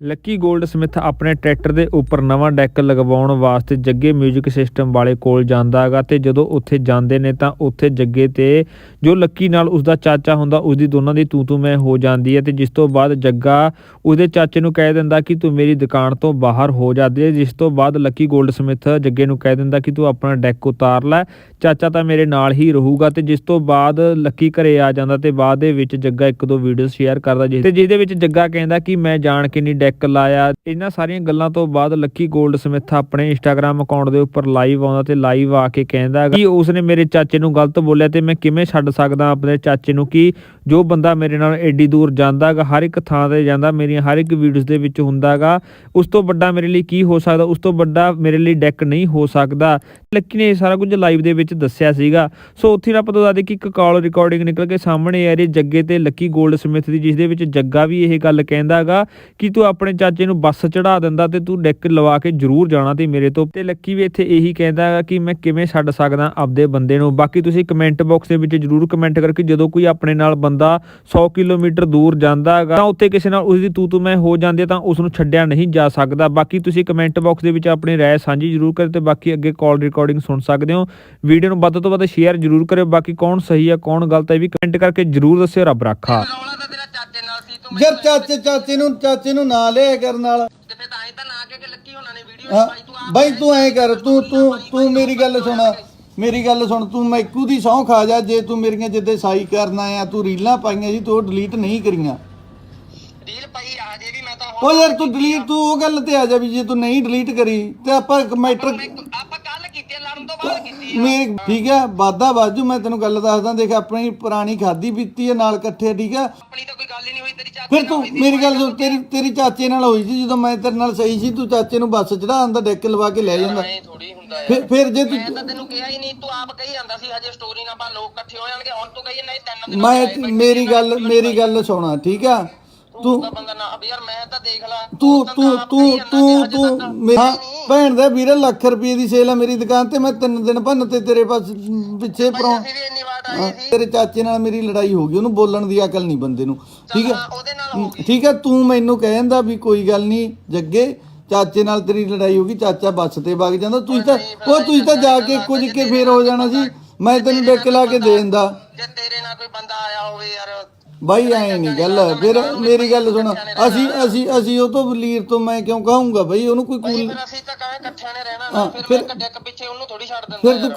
Lucky Goldsmith ਆਪਣੇ tractor ਦੇ ਉੱਪਰ ਨਵਾਂ ਡੈਕ ਲਗਵਾਉਣ ਵਾਸਤੇ ਜੱਗੇ 뮤직 ਸਿਸਟਮ ਵਾਲੇ ਕੋਲ ਜਾਂਦਾ ਹੈਗਾ ਤੇ ਜਦੋਂ ਉੱਥੇ ਜਾਂਦੇ ਨੇ ਤਾਂ ਉੱਥੇ ਜੱਗੇ ਤੇ ਜੋ ਲੱਕੀ ਨਾਲ ਉਸ ਦਾ ਚਾਚਾ ਹੁੰਦਾ ਉਸ ਦੀ ਦੋਨਾਂ ਦੀ ਤੂੰ ਤੂੰ ਮੈਂ ਹੋ ਜਾਂਦੀ ਹੈ ਤੇ ਜਿਸ ਤੋਂ ਬਾਅਦ ਜੱਗਾ ਉਹਦੇ ਚਾਚੇ ਨੂੰ ਕਹਿ ਦਿੰਦਾ ਕਿ ਤੂੰ ਮੇਰੀ ਦੁਕਾਨ ਤੋਂ ਬਾਹਰ ਹੋ ਜਾਂਦੀ ਹੈ ਜਿਸ ਤੋਂ ਬਾਅਦ ਲੱਕੀ ਗੋਲਡ ਸਮਿਥ ਜੱਗੇ ਨੂੰ ਕਹਿ ਦਿੰਦਾ ਕਿ ਤੂੰ ਆਪਣਾ ਡੈਕ ਉਤਾਰ ਲੈ, ਚਾਚਾ ਤਾਂ ਮੇਰੇ ਨਾਲ ਹੀ ਰਹੂਗਾ ਤੇ ਜਿਸ ਤੋਂ ਬਾਅਦ ਲੱਕੀ ਘਰੇ ਆ ਜਾਂਦਾ ਤੇ ਬਾਅਦ ਦੇ ਵਿੱਚ ਜੱਗਾ ਇੱਕ ਦੋ ਵੀਡੀਓ ਸ਼ੇਅਰ ਕਰਦਾ ਤੇ ਜਿਹਦੇ ਵਿੱਚ ਜੱਗਾ ਕਹਿੰਦਾ ਕਿ ਮੈਂ ਜਾਣ ਕੇ ਨਹੀਂ ਡੈਕ ਲਾਇਆ ਇਹਨਾਂ ਸਾਰੀਆਂ ਗੱਲਾਂ ਤੋਂ ਬਾਅਦ ਲੱਕੀ 골ਡ ਸਮਿਥ ਆਪਣੇ ਇੰਸਟਾਗ੍ਰam ਅਕਾਊਂਟ ਦੇ ਉੱਪਰ ਲਾਈਵ ਆਉਂਦਾ ਤੇ ਲਾਈਵ ਆ ਕੇ ਕਹਿੰਦਾ ਕਿ ਉਸਨੇ ਮੇਰੇ ਚਾਚੇ ਨੂੰ ਗਲਤ ਬੋਲਿਆ ਤੇ ਮੈਂ ਕਿਵੇਂ ਛੱਡ ਸਕਦਾ ਆਪਣੇ ਚਾਚੇ ਨੂੰ ਕਿ ਜੋ ਬੰਦਾ ਮੇਰੇ ਨਾਲ ਐਡੀ ਦੂਰ ਜਾਂਦਾਗਾ ਹਰ ਇੱਕ ਥਾਂ ਤੇ ਜਾਂਦਾ, ਮੇਰੀਆਂ ਹਰ ਇੱਕ ਵੀਡੀਓਜ਼ ਦੇ ਵਿੱਚ ਹੁੰਦਾਗਾ ਉਸ ਤੋਂ ਵੱਡਾ ਮੇਰੇ ਲਈ ਕੀ ਹੋ ਸਕਦਾ, ਉਸ ਤੋਂ ਵੱਡਾ ਮੇਰੇ ਲਈ ਡੈਕ ਨਹੀਂ ਹੋ ਸਕਦਾ। ਲੱਕੀ ਨੇ ਇਹ ਸਾਰਾ ਕੁਝ ਲਾਈਵ ਦੇ ਵਿੱਚ ਦੱਸਿਆ ਸੀਗਾ। ਸੋ ਉੱਥੇ ਨਾ ਪਤਾ ਦੱਸਦੇ ਕਿ ਇੱਕ ਕਾਲ ਰਿਕਾਰਡਿੰਗ ਨਿਕਲ ਕੇ ਸਾਹਮਣੇ ਆ ਰਹੀ ਜੱਗੇ ਤੇ ਲੱਕੀ 골ਡ ਸਮਿਥ ਦੀ, ਜਿਸ ਦੇ ਵਿੱਚ ਜੱਗਾ ਵੀ ਇਹ ਗੱਲ ਕਹਿੰਦਾਗਾ ਕਿ ਤੂੰ ਆਪਣੇ ਚਾਚੇ ਨੂੰ ਬੱਸ ਚੜਾ ਦਿੰਦਾ ਤੇ ਤੂੰ ਡੈਕ ਲਵਾ ਕੇ ਜ਼ਰੂਰ ਜਾਣਾ ਤੇ ਮੇਰੇ ਤੋਂ। ਤੇ ਲੱਕੀ ਵੀ ਇੱਥੇ ਇਹੀ ਕਹਿੰਦਾਗਾ ਕਿ ਮੈਂ ਕਿਵੇਂ ਛੱਡ ਸਕਦਾ ਆਪਦੇ ਬੰਦੇ ਨੂੰ। ਬਾਕੀ ਤੁਸੀਂ ਕਮੈਂਟ ਬਾਕਸ ਦੇ ਵਿੱਚ ਜ਼ਰੂਰ ਕਮੈਂਟ ਕਰਕੇ ਜਦੋਂ ਕੋਈ ਆਪਣੇ ਨਾਲ ਬੰਦਾ 100 ਕਿਲੋਮੀਟਰ ਦੂਰ ਜਾਂਦਾ ਹੈਗਾ ਤਾਂ ਉੱਥੇ ਕਿਸੇ ਨਾਲ ਉਸ ਦੀ ਤੂ ਤੂ ਮੈਂ ਹੋ ਜਾਂਦੀ ਤਾਂ ਉਸ ਨੂੰ ਛੱਡਿਆ ਨਹੀਂ ਜਾ ਸਕਦਾ। ਬਾਕੀ ਤੁਸੀਂ ਕਮੈਂਟ ਬਾਕਸ ਦੇ ਵਿੱਚ ਆਪਣੀ ਰਾਏ ਸਾਂਝੀ ਜ਼ਰੂਰ ਕਰਿਓ ਤੇ ਬਾਕੀ ਅੱਗੇ ਕਾਲ ਰਿਕਾਰਡਿੰਗ ਸੁਣ ਸਕਦੇ ਹੋ। ਵੀਡੀਓ ਨੂੰ ਵੱਧ ਤੋਂ ਵੱਧ ਸ਼ੇਅਰ ਜ਼ਰੂਰ ਕਰਿਓ। ਬਾਕੀ ਕੌਣ ਸਹੀ ਹੈ ਕੌਣ ਗਲਤ ਹੈ ਇਹ ਵੀ ਕਮੈਂਟ ਕਰਕੇ ਜ਼ਰੂਰ ਦੱਸਿਓ। ਰੱਬ ਰੱਖਾ। ਯਾਰ ਚਾਚੇ ਚਾਚੇ ਨੂੰ ਚਾਚੇ ਨੂੰ ਨਾ ਲਿਆ ਕਰਨ ਨਾਲ। ਤੇ ਫਿਰ ਤਾਂ ਐ ਤਾਂ ਨਾ ਕਿ ਲੱਕੀ ਹੋਣਾ ਨੇ ਵੀਡੀਓ ਹਾਂ ਪਾਈ ਤੂੰ ਆਪ ਬਾਈ ਤੂੰ ਐ ਕਰ ਤੂੰ ਤੂੰ ਤੂੰ ਮੇਰੀ ਗੱਲ ਸੁਣ ਮੇਰੀ ਗੱਲ ਸੁਣ ਤੂੰ ਮੈਕੂ ਦੀ ਸਹੁੰ ਖਾ ਜਾ ਜੇ ਤੂੰ ਮੇਰੀਆਂ ਜਿੱਦੇ ਸਾਈ ਕਰਨਾ ਆ ਤੂੰ ਰੀਲਾਂ ਪਾਈਆਂ ਸੀ ਤੂੰ ਉਹ ਡਿਲੀਟ ਨਹੀਂ ਕਰੀਆਂ। ਡੀਲ ਪਈ ਆ ਜੇ ਵੀ ਮੈਂ ਤਾਂ ਉਹ ਯਾਰ ਤੂੰ ਡਿਲੀਟ ਤੂੰ ਉਹ ਗੱਲ ਤੇ ਆ ਜਾ ਵੀ ਜੇ ਤੂੰ ਨਹੀਂ ਡਿਲੀਟ ਕਰੀ ਤੇ ਆਪਾਂ ਇੱਕ ਮੈਟਰ ਆਪਾਂ ਕੱਲ ਕੀਤੀ ਆ, ਲੜਨ ਤੋਂ ਬਾਅਦ ਕੀਤੀ ਆ। ਮੇਰੀ ਠੀਕ ਹੈ ਵਾਦਾ ਬਾਜੂ ਮੈਂ ਤੈਨੂੰ ਗੱਲ ਦੱਸਦਾ ਦੇਖ ਆਪਣੀ ਪੁਰਾਣੀ ਖਾਦੀ ਪੀਤੀ ਹੈ ਨਾਲ ਇਕੱਠੇ ਠੀਕ ਹੈ। ਆਪਣੀ ਤਾਂ ਕੋਈ ਗੱਲ ਹੀ ਨਹੀਂ ਹੋਈ ਤੇਰੀ ਚਾਚੇ ਫਿਰ ਤੂੰ ਮੇਰੀ ਗੱਲ ਸੁਣ ਤੇਰੀ ਤੇਰੀ ਚਾਚੇ ਨਾਲ ਹੋਈ ਸੀ ਜਦੋਂ ਮੈਂ ਤੇਰੇ ਨਾਲ ਸਹੀ ਸੀ ਤੂੰ ਚਾਚੇ ਨੂੰ ਬੱਸ ਚੜਾ ਆਂਦਾ ਡੈਕ ਲਵਾ ਕੇ ਲੈ ਜਾਂਦਾ। ਥੋੜੀ ਹੁੰਦਾ ਫਿਰ ਫਿਰ ਜੇ ਮੈਂ ਤੂੰ ਤਾਂ ਤੈਨੂੰ ਕਿਹਾ ਹੀ ਨਹੀਂ ਤੂੰ ਆਪ ਕਹੀ ਜਾਂਦਾ ਸੀ ਹਜੇ ਸਟੋਰੀ ਨਾ ਪਾ ਲੋਕ ਇਕੱਠੇ ਹੋ ਜਾਣਗੇ ਹੁਣ ਤੂੰ ਕਹੀ ਨਹੀਂ ਤਿੰਨ ਦਿਨ ਮੈਂ ਮੇਰੀ ਗੱਲ ਮੇਰੀ ਗੱਲ ਸੁਣਾ ਠੀਕ ਆ? ਤੂੰ ਤਾਂ ਬੰਦਾ ਨਾ ਅਬ ਯਾਰ ਮੈਂ ਤਾਂ ਦੇਖ ਲਾ। ਤੂੰ ਤੂੰ ਤੂੰ ਤੂੰ ਤੂੰ ਮੇਰਾ ਭੈਣ ਦਾ ਵੀਰੇ ਲੱਖ ਰੁਪਏ ਦੀ ਸੇਲ ਆ ਮੇਰੀ ਦੁਕਾਨ ਤੇ ਮੈਂ ਤਿੰਨ ਦਿਨ ਭੰਨ ਤੇ ਤੇਰੇ ਪਾਸ ਪਿੱਛੇ ਪਰੋਂ ਚਾਚੇ ਨਾਲ ਮੇਰੀ ਲੜਾਈ ਹੋ ਗਈ ਉਹਨੂੰ ਬੋਲਣ ਦੀ ਅਕਲ ਨਹੀਂ ਬੰਦੇ ਨੂੰ ਠੀਕ ਹੈ ਠੀਕ ਹੈ ਤੂੰ ਮੈਨੂੰ ਕਹਿੰਦਾ ਵੀ ਕੋਈ ਗੱਲ ਨਹੀਂ ਜੱਗੇ ਚਾਚੇ ਨਾਲ ਤੇਰੀ ਲੜਾਈ ਹੋ ਗਈ ਚਾਚਾ ਬੱਸ ਤੇ ਵਗ ਜਾਂਦਾ ਤੂੰ ਤਾਂ ਉਹ ਤੂੰ ਤਾਂ ਜਾ ਕੇ ਕੁਝ ਕੇ ਫੇਰ ਹੋ ਜਾਣਾ ਸੀ। ਮੈਂ ਤੈਨੂੰ ਡੱਕ ਲਾ ਕੇ ਦੇ ਦਿੰਦਾ। ਜੇ ਤੇਰੇ ਨਾਲ ਕੋਈ ਬੰਦਾ ਆਇਆ ਹੋਵੇ ਯਾਰ। ਬਾਈ ਐ ਨਹੀਂ ਗੱਲ ਫਿਰ ਮੇਰੀ ਗੱਲ ਸੁਣ ਅਸੀਂ ਅਸੀਂ ਅਸੀਂ ਉਹ ਤੋਂ ਲੀਰ ਤੋਂ ਮੈਂ ਕਿਉਂ ਕਹੂੰਗਾ ਬਈ? ਉਹਨੂੰ ਕੋਈ ਕੂਲ ਫਿਰ ਅਸੀਂ ਤਾਂ ਕਹੇ ਇਕੱਠਿਆਂ ਨੇ ਰਹਿਣਾ ਨਾ ਫਿਰ ਮੈਂ ਕੱਢਿਆ ਪਿੱਛੇ ਉਹਨੂੰ ਥੋੜੀ ਛੱਡ ਦਿੰਦਾ ਫਿਰ ਤੂੰ